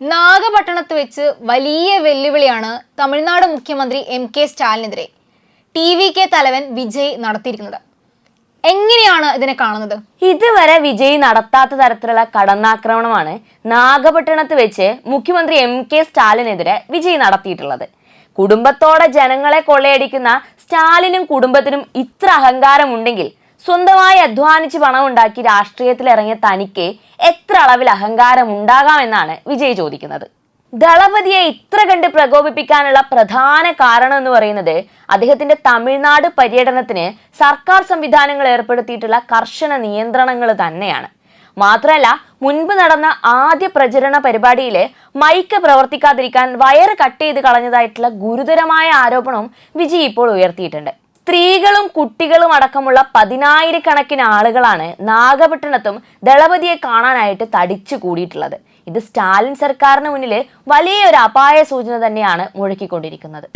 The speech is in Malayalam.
നാഗപട്ടണത്ത് വെച്ച് വലിയ വെല്ലുവിളിയാണ് തമിഴ്നാട് മുഖ്യമന്ത്രി എം കെ സ്റ്റാലിനെതിരെ ടി വി കെ തലവൻ വിജയ് നടത്തിയിരിക്കുന്നത്. എങ്ങനെയാണ് ഇതിനെ കാണുന്നത്? ഇതുവരെ വിജയ് നടത്താത്ത തരത്തിലുള്ള കടന്നാക്രമണമാണ് നാഗപട്ടണത്ത് വെച്ച് മുഖ്യമന്ത്രി എം കെ സ്റ്റാലിനെതിരെ വിജയ് നടത്തിയിട്ടുള്ളത്. കുടുംബത്തോടെ ജനങ്ങളെ കൊള്ളയടിക്കുന്ന സ്റ്റാലിനും കുടുംബത്തിനും ഇത്ര അഹങ്കാരമുണ്ടെങ്കിൽ സ്വന്തമായി അധ്വാനിച്ച് പണം ഉണ്ടാക്കി രാഷ്ട്രീയത്തിൽ ഇറങ്ങിയ തനിക്ക് എത്ര അളവിൽ അഹങ്കാരം ഉണ്ടാകാമെന്നാണ് വിജയ് ചോദിക്കുന്നത്. ദളപതിയെ ഇത്ര കണ്ട് പ്രകോപിപ്പിക്കാനുള്ള പ്രധാന കാരണം എന്ന് പറയുന്നത് അദ്ദേഹത്തിന്റെ തമിഴ്നാട് പര്യടനത്തിന് സർക്കാർ സംവിധാനങ്ങൾ ഏർപ്പെടുത്തിയിട്ടുള്ള കർശന നിയന്ത്രണങ്ങൾ തന്നെയാണ്. മാത്രമല്ല മുൻപ് നടന്ന ആദ്യ പ്രചരണ പരിപാടിയിൽ മൈക്ക് പ്രവർത്തിക്കാതിരിക്കാൻ വയറ് കട്ട് ചെയ്ത് കളഞ്ഞതായിട്ടുള്ള ഗുരുതരമായ ആരോപണവും വിജയ് ഇപ്പോൾ ഉയർത്തിയിട്ടുണ്ട്. സ്ത്രീകളും കുട്ടികളും അടക്കമുള്ള പതിനായിരക്കണക്കിന് ആളുകളാണ് നാഗപട്ടണത്തും ദളപതിയെ കാണാനായിട്ട് തടിച്ചു കൂടിയിട്ടുള്ളത്. ഇത് സ്റ്റാലിൻ സർക്കാരിന് മുന്നിൽ വലിയൊരു അപായ സൂചന തന്നെയാണ് മുഴക്കിക്കൊണ്ടിരിക്കുന്നത്.